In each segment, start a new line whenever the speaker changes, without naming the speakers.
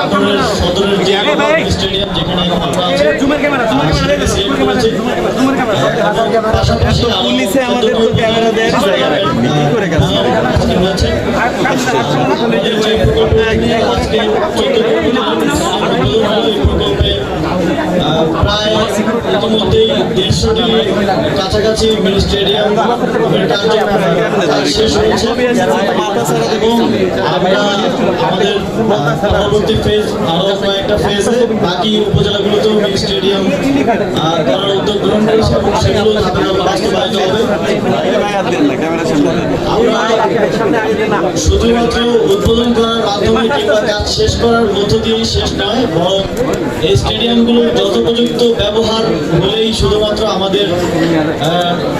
সদরের যে স্টেডিয়াম যেখানে আরও
পুলিশে আমাদের তো ক্যামেরা দেয় জায়গা রাখেনি। করে গেছে?
ইতিমধ্যেই দেড়শোটি কাছাকাছি স্টেডিয়াম শেষ হয়েছে এবং আমরা আমাদের পরবর্তী ফেজ আরও কয়েকটা ফেজে বাকি উপজেলাগুলোতেও মিনি স্টেডিয়াম করার উদ্যোগ গ্রহণ করেছে এবং সেগুলো বাস্তবায়িত হবে। আমরা শুধুমাত্র উদ্বোধন করার মাধ্যমে কিংবা কাজ শেষ করার মধ্য দিয়েই শেষ নয়, বরং এই স্টেডিয়ামগুলোর যথোপযুক্ত ব্যবহার হলেই শুধুমাত্র আমাদের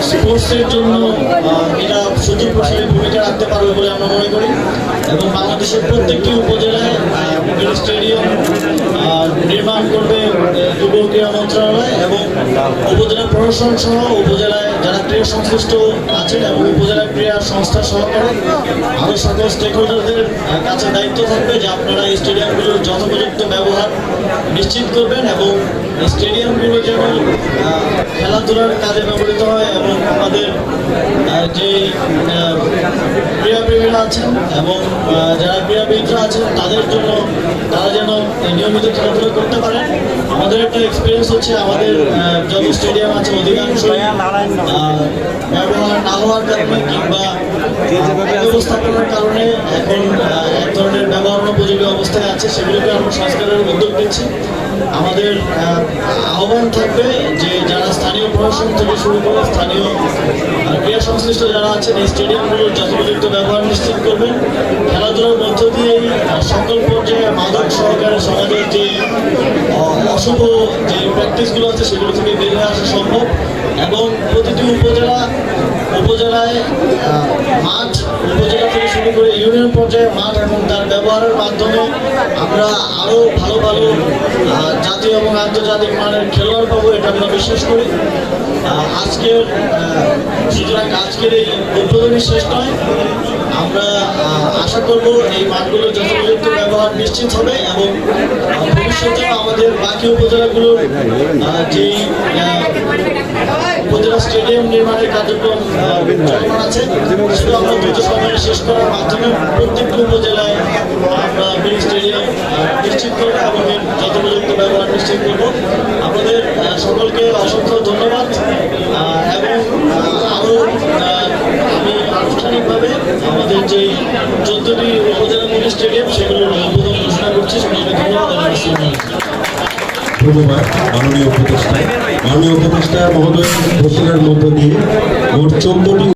স্পোর্টসের জন্য এটা সুদূর প্রসারী ভূমিকা রাখতে পারবে বলে আমরা মনে করি। এবং বাংলাদেশের প্রত্যেকটি উপজেলায় স্টেডিয়াম নির্মাণ করবে যুব ক্রীড়া মন্ত্রণালয় এবং উপজেলা প্রশাসন সহ উপজেলায় যারা ক্রীড়া সংশ্লিষ্ট আছেন এবং উপজেলা ক্রীড়া সংস্থা সহকারে আরও সকল স্টেক হোল্ডারদের কাছে দায়িত্ব থাকবে যে আপনারা স্টেডিয়ামগুলোর যথোপযুক্ত ব্যবহার নিশ্চিত করবেন এবং স্টেডিয়ামগুলো যেন খেলাধুলার কাজে ব্যবহৃত হয় এবং আমাদের যে ক্রীড়াপ্রেমীরা আছেন এবং যারা ক্রীড়াবিদরা আছেন তাদের জন্য তারা যেন নিয়মিত খেলাধুলা করতে পারেন। আমাদের একটা এক্সপিরিয়েন্স হচ্ছে আমাদের যত স্টেডিয়াম আছে অধিকাংশ ব্যবহার না হওয়ার কারণে কিংবা ব্যবস্থাপনার কারণে এখন এক ধরনের ব্যবহার উপযোগী অবস্থায় আছে সেগুলোকে আমরা সংস্কারের উদ্যোগ নিচ্ছি। আমাদের আহ্বান থাকবে যে যারা স্থানীয় প্রশাসন থেকে শুরু করে স্থানীয় ক্রীড়া সংশ্লিষ্ট যারা আছেন এই স্টেডিয়ামগুলোর যথোপযুক্ত ব্যবহার নিশ্চিত করবেন। খেলাধুলার মধ্য দিয়েই অশুভ যে প্র্যাকটিসগুলো আছে সেগুলো থেকে বের হয়ে আসা সম্ভব। এবং প্রতিটি উপজেলা, উপজেলায় মাঠ, উপজেলা থেকে শুরু করে ইউনিয়ন পর্যায়ে মাঠ এবং মাধ্যমে আমরা আরও ভালো ভালো জাতীয় এবং আন্তর্জাতিক মানের খেলোয়াড় পাবো, এটা আমরা বিশ্বাস করি। আজকের সুতরাং আজকের এই উদ্বোধনী শেষ নয়। আমরা আশা করব এই মাঠগুলোর যথোপযুক্ত ব্যবহার নিশ্চিত হবে এবং ভবিষ্যতে আমাদের বাকি উপজেলাগুলোর যেই উপজেলা স্টেডিয়াম নির্মাণের কার্যক্রম চলমান আছে। সেটা আমরা দ্রুত সময়ে শেষ করার মাধ্যমে প্রত্যেকটি উপজেলায় আমরা মিনি স্টেডিয়াম নিশ্চিত করব এবং এর যথোপযুক্ত ব্যবহার নিশ্চিত করব। আপনাদের সকলকে অসংখ্য ধন্যবাদ। এবং আরও আমি আনুষ্ঠানিকভাবে আমাদের যে চোদ্দটি উপজেলা মিনি স্টেডিয়াম সেগুলোর উদ্বোধন ঘোষণা করছি। সবাইকে ধন্যবাদ।
ধন্যবাদ। মাননীয় উপদেষ্টা। মাননীয় উপদেষ্টা মহোদয় ঘোষণার মধ্য দিয়ে মোট চোদ্দটি